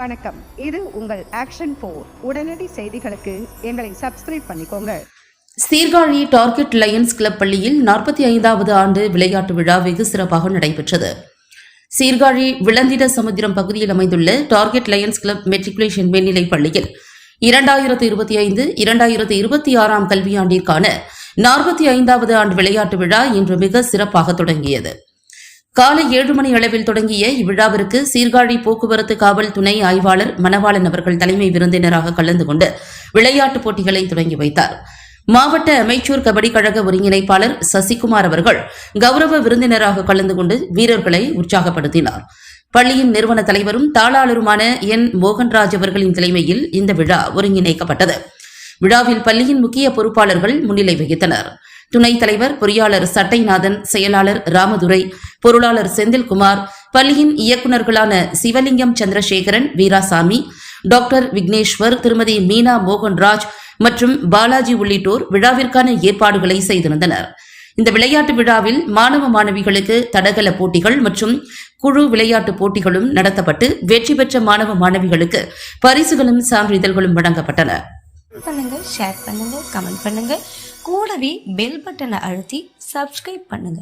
வணக்கம். இது உங்கள் ஆக்ஷன் போர் உடனடி செய்திகளுக்கு எங்களை சப்ஸ்கிரைப் பண்ணிக்கோங்க. சீர்காழி டார்கெட் லயன்ஸ் கிளப் பள்ளியில் நாற்பத்தி ஐந்தாவது ஆண்டு விளையாட்டு விழா வெகு சிறப்பாக நடைபெற்றது. சீர்காழி விளந்திட சமுத்திரம் பகுதியில் அமைந்துள்ள டார்கெட் லயன்ஸ் கிளப் மெட்ரிகுலேஷன் மேல்நிலைப் பள்ளியில் இரண்டாயிரத்து இருபத்தி ஐந்து இரண்டாயிரத்து இருபத்தி ஆறாம் கல்வியாண்டிற்கான நாற்பத்தி ஐந்தாவது ஆண்டு விளையாட்டு விழா இன்று மிக சிறப்பாக தொடங்கியது. காலை ஏழு மணி அளவில் தொடங்கிய இவ்விழாவிற்கு சீர்காழி போக்குவரத்து காவல் துணை ஆய்வாளர் மணவாளன் அவர்கள் தலைமை விருந்தினராக கலந்து கொண்டு விளையாட்டுப் போட்டிகளை தொடங்கி வைத்தார். மாவட்ட அமைச்சூர் கபடி கழக ஒருங்கிணைப்பாளர் சசிகுமார் அவர்கள் கௌரவ விருந்தினராக கலந்து கொண்டு வீரர்களை உற்சாகப்படுத்தினார். பள்ளியின் நிறுவன தலைவரும் தாளாளருமான என் மோகன்ராஜ் அவர்களின் தலைமையில் இந்த விழா ஒருங்கிணைக்கப்பட்டது. விழாவில் பள்ளியின் முக்கிய பொறுப்பாளர்கள் முன்னிலை வகித்தனர். துணைத் தலைவர் பொறியாளர் சட்டைநாதன் செயலாளர் ராமதுரை பொருளாளர் செந்தில்குமார் பள்ளியின் இயக்குநர்களான சிவலிங்கம் சந்திரசேகரன் வீராசாமி டாக்டர் விக்னேஸ்வர் திருமதி மீனா மோகன்ராஜ் மற்றும் பாலாஜி உள்ளிட்டோர் விழாவிற்கான ஏற்பாடுகளை செய்திருந்தனர் இந்த விளையாட்டு விழாவில் மாணவ மாணவிகளுக்கு தடகள போட்டிகள் மற்றும் குழு விளையாட்டு போட்டிகளும் நடத்தப்பட்டு வெற்றி பெற்ற மாணவ மாணவிகளுக்கு பரிசுகளும் சான்றிதழ்களும் வழங்கப்பட்டன. பண்ணுங்க ஷேர் பண்ணுங்க கமெண்ட் பண்ணுங்க கூடவே பெல் பட்டனை அழுத்தி சப்ஸ்கிரைப் பண்ணுங்க